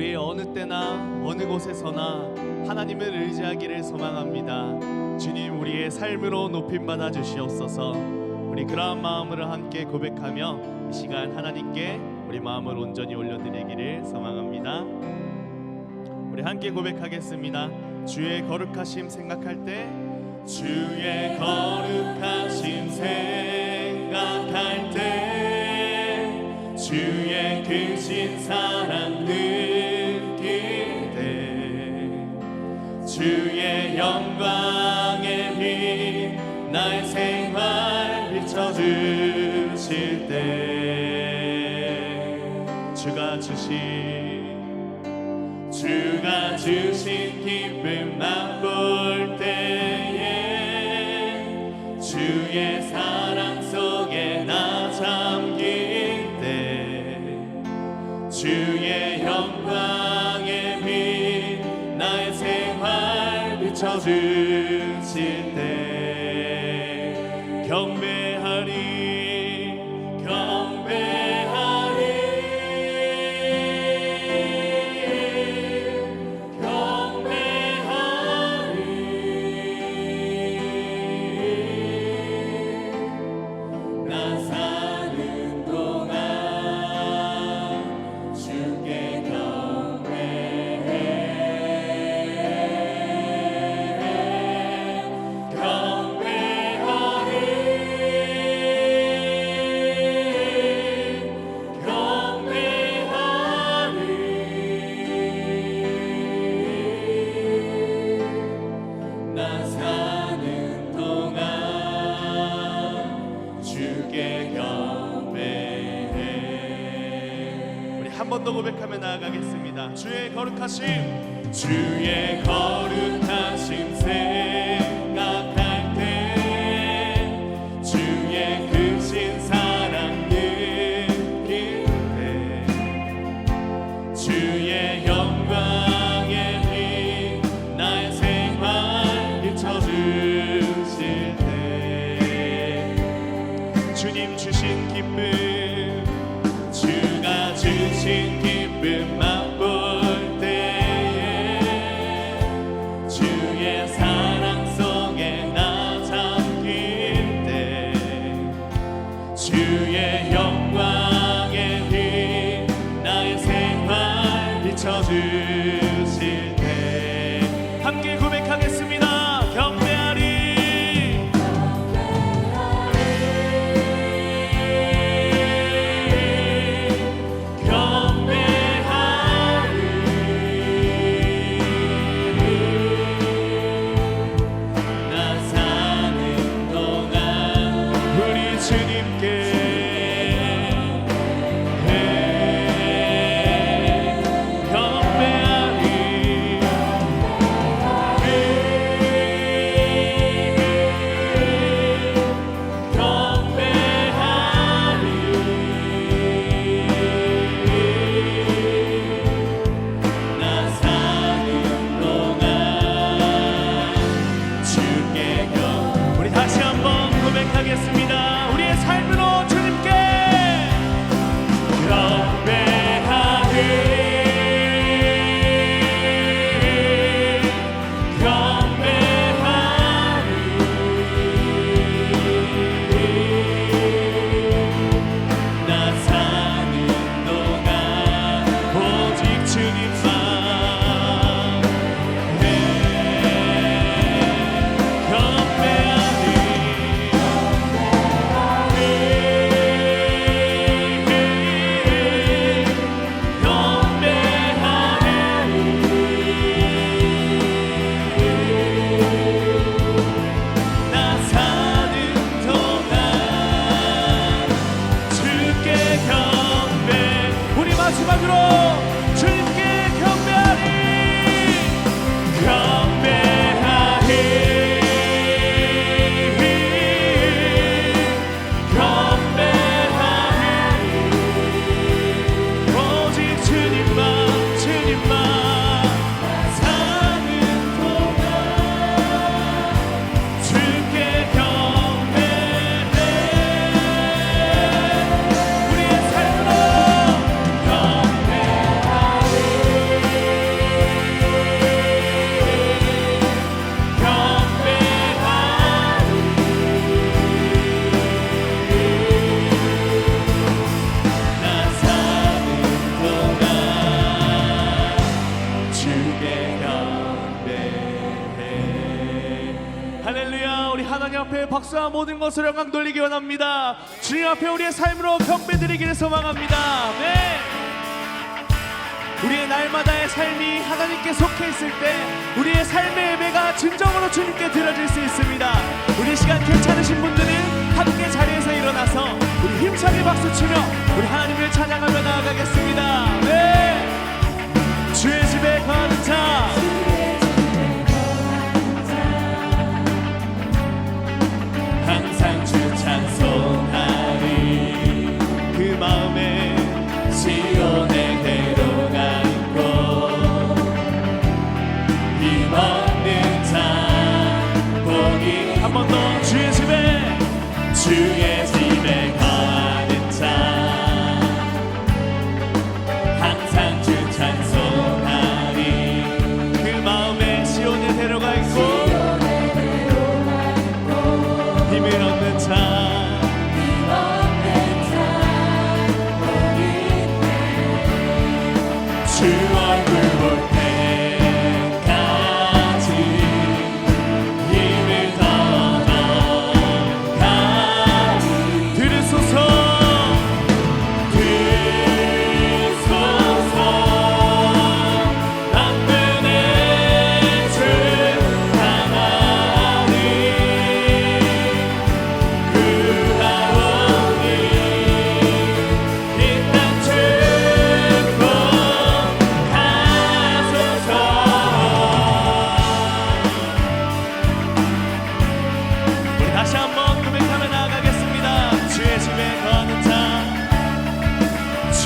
우리의 어느 때나 어느 곳에서나 하나님을 의지하기를 소망합니다. 주님 우리의 삶으로 높임 받아 주시옵소서. 우리 그러한 마음으로 함께 고백하며 이 시간 하나님께 우리 마음을 온전히 올려드리기를 소망합니다. 우리 함께 고백하겠습니다. 주의 거룩하심 생각할 때 주의 거룩하심 생각할 때 주의 크신 사랑 느 주의 영광의 빛 나의 생활 비춰주실 때 주가 주신 주가 주신 기쁨 맛 주의 거룩하심 주의 거룩하심 생각할 때 주의 크신 사랑 느낄 때 주의 영광의 빛 나의 생활 비춰주실 때. 주님 주신 기쁨 곳으로 영광 돌리기 원합니다. 주님 앞에 우리의 삶으로 경배드리기를 소망합니다. 네. 우리의 날마다의 삶이 하나님께 속해 있을 때 우리의 삶의 예배가 진정으로 주님께 드려질 수 있습니다. 우리 시간 괜찮으신 분들은 함께 자리에서 일어나서 우리 힘차게 박수 치며 우리 하나님을 찬양하며 나아가겠습니다. 네. 주의 집에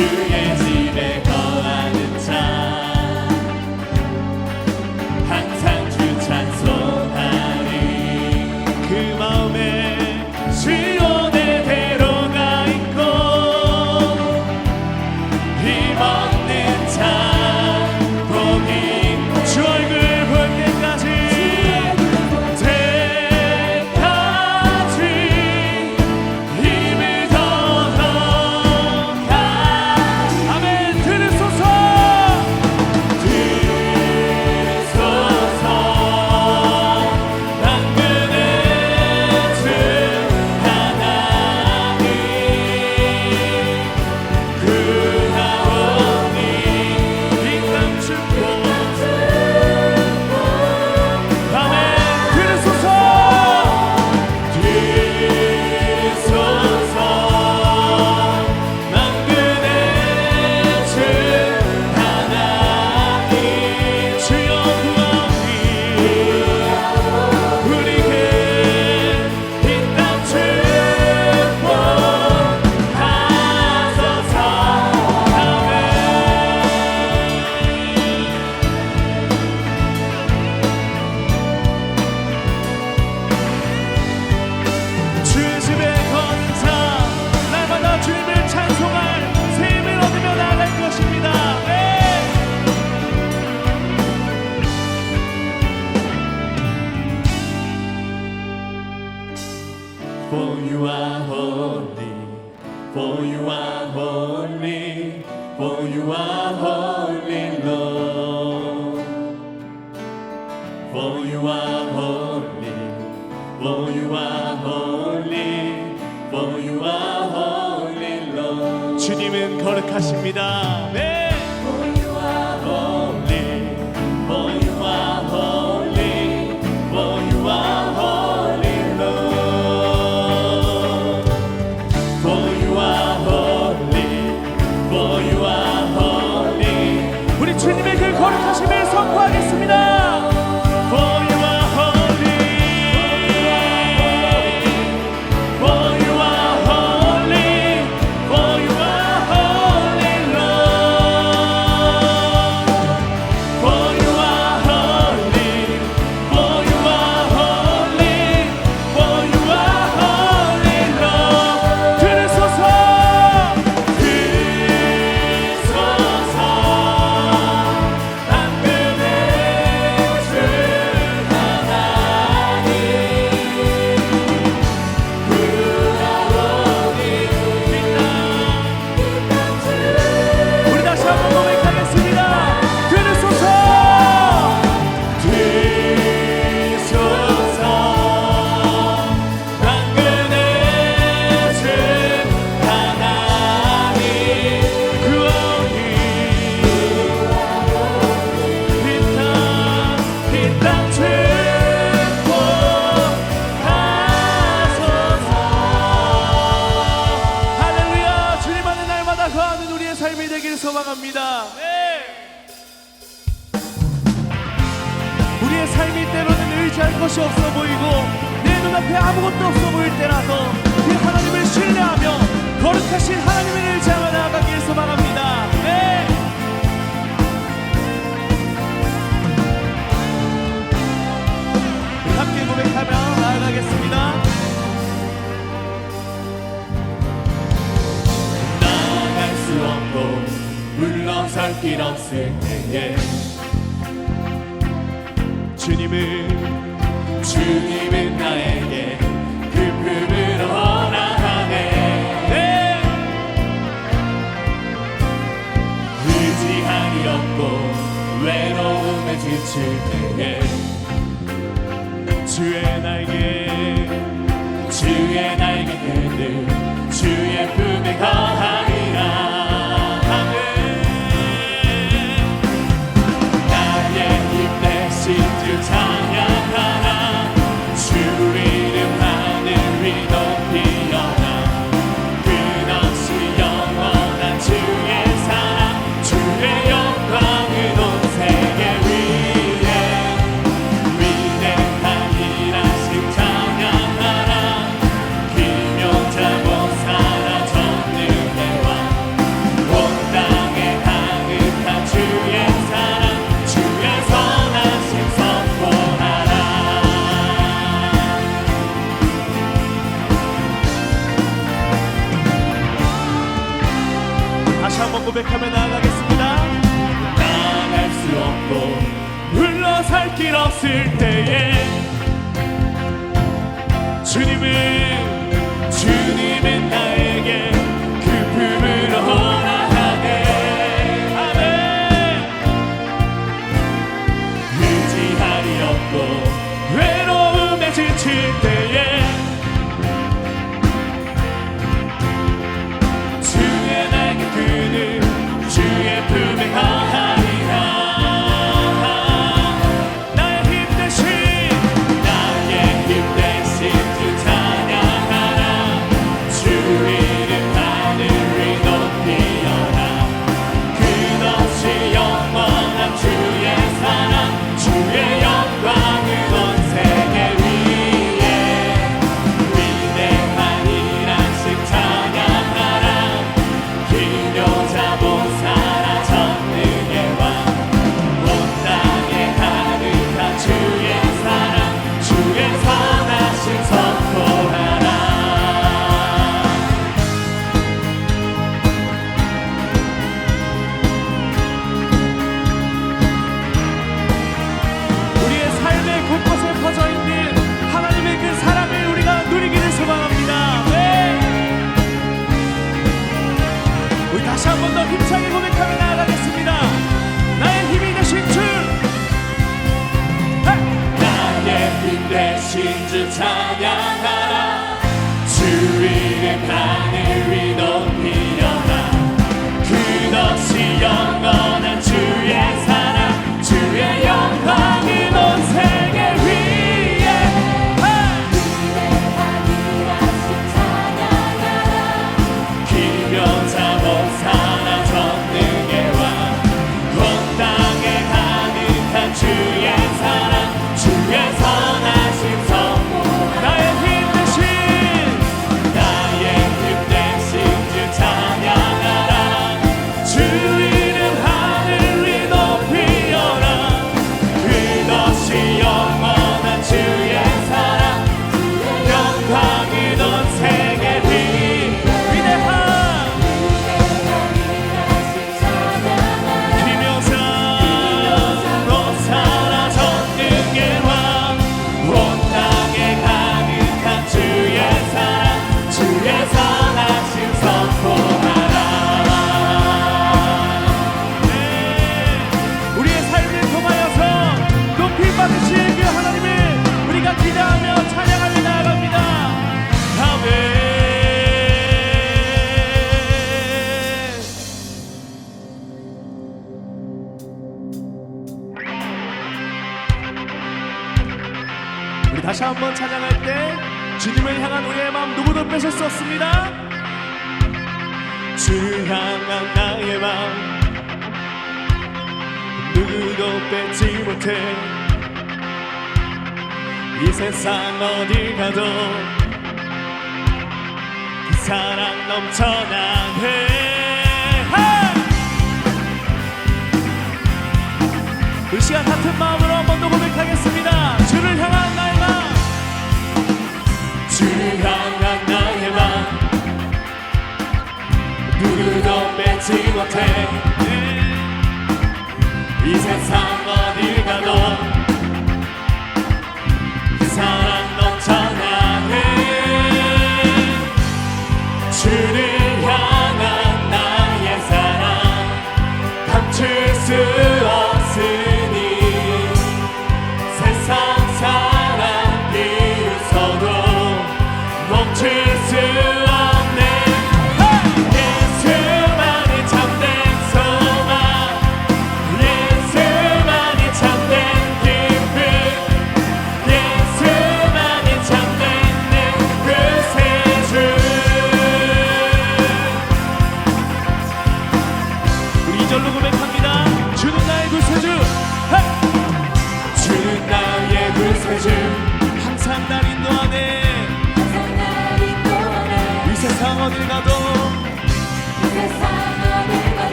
to for you are holy, for you are holy, Lord. For you are holy, for you are holy, for you are holy, Lord. 주님은 거룩하십니다. 것이 없어 보이고 내 눈앞에 아무것도 없어 보일 때라도 그 하나님을 신뢰하며 거룩하신 하나님을 향하여 나아가길 소망합니다 네. 함께 고백하며 나아가겠습니다 나아갈 수 없고 물러설 길 없을 때에 주님을 주님은 나에게 그 꿈을 허락하네 네. 의지함이 없고 외로움에 지칠 때에 주의 날개 주의 날개 그들 주의 품에 가 your time. 거룩한 우리의 마음 누구도 뺏을 수 없습니다. 주 향한 나의 마음 누구도 뺏지 못해. 이 세상 어디 가도 그 사랑 넘쳐나네. 그 시간 같은 마음으로 한번 더 고백해 찾지 못해. 이 세상 어딜 가도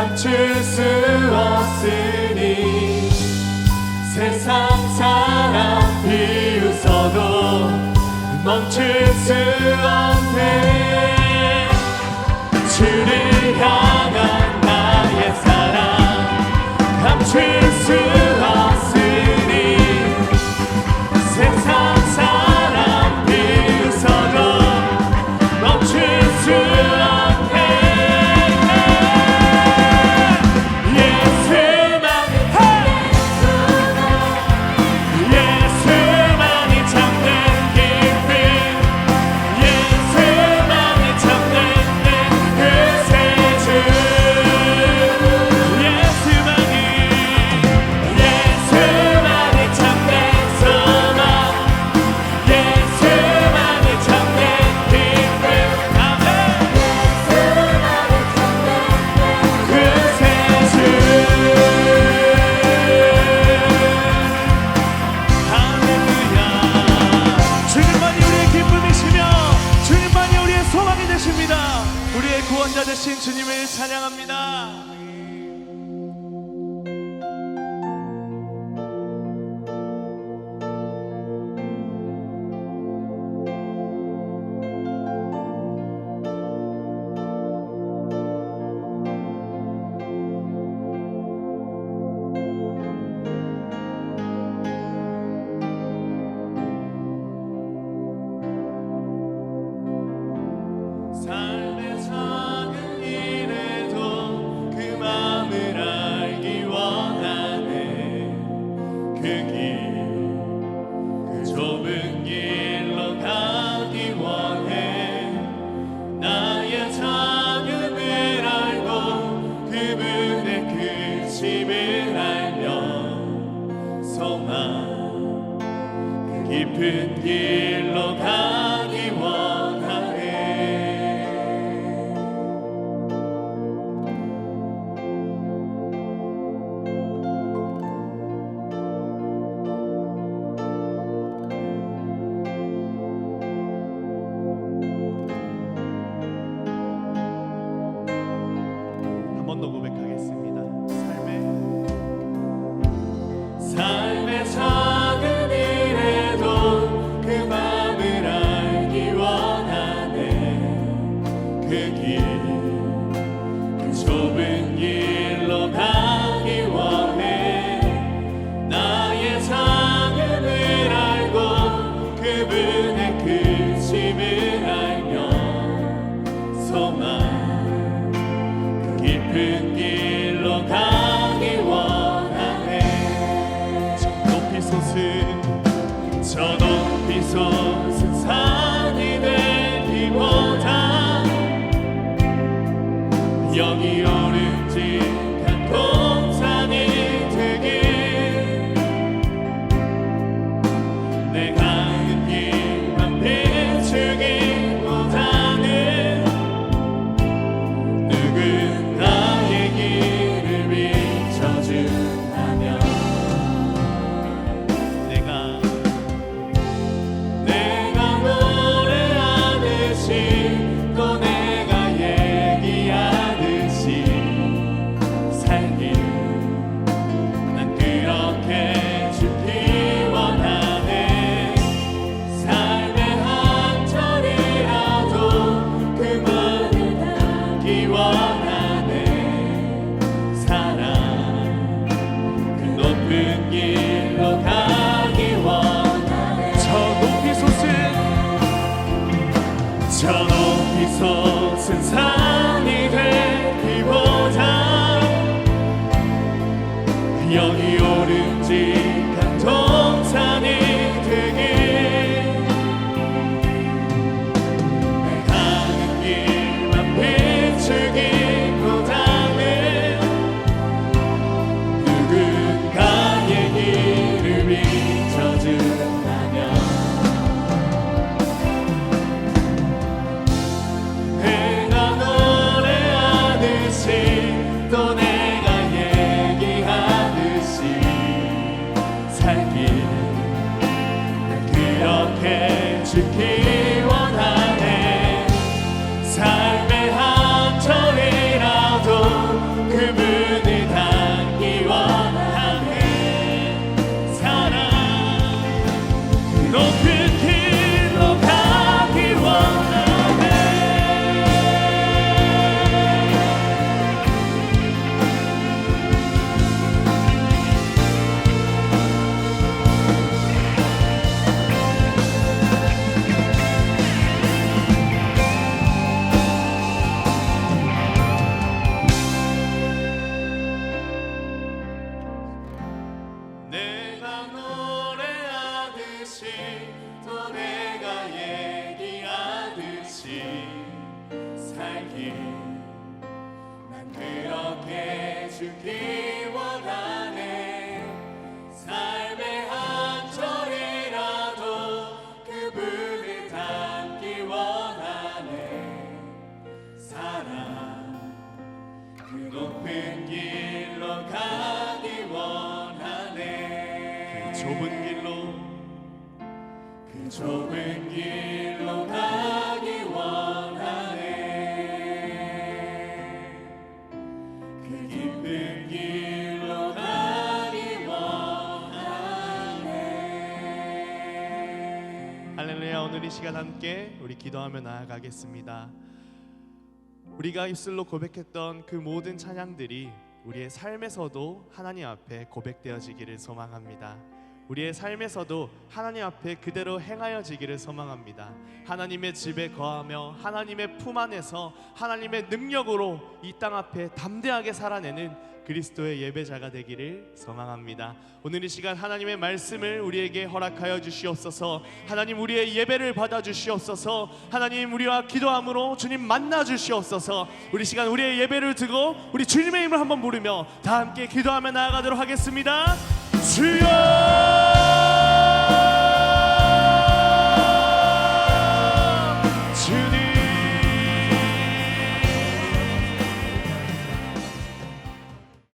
감출 수 없으니 세상 사람 비웃어도 멈출 수 없네. 주를 향한 나의 사랑 감출 수 여기 오른직 그렇 함께 우리 기도하며 나아가겠습니다 우리가 입술로 고백했던 그 모든 찬양들이 우리의 삶에서도 하나님 앞에 고백되어지기를 소망합니다. 우리의 삶에서도 하나님 앞에 그대로 행하여지기를 소망합니다. 하나님의 집에 거하며 하나님의 품 안에서 하나님의 능력으로 이 땅 앞에 담대하게 살아내는 그리스도의 예배자가 되기를 소망합니다. 오늘 이 시간 하나님의 말씀을 우리에게 허락하여 주시옵소서. 하나님 우리의 예배를 받아 주시옵소서. 하나님 우리와 기도함으로 주님 만나 주시옵소서. 우리 시간 우리의 예배를 드고 우리 주님의 이름을 한번 부르며 다 함께 기도하며 나아가도록 하겠습니다. 주여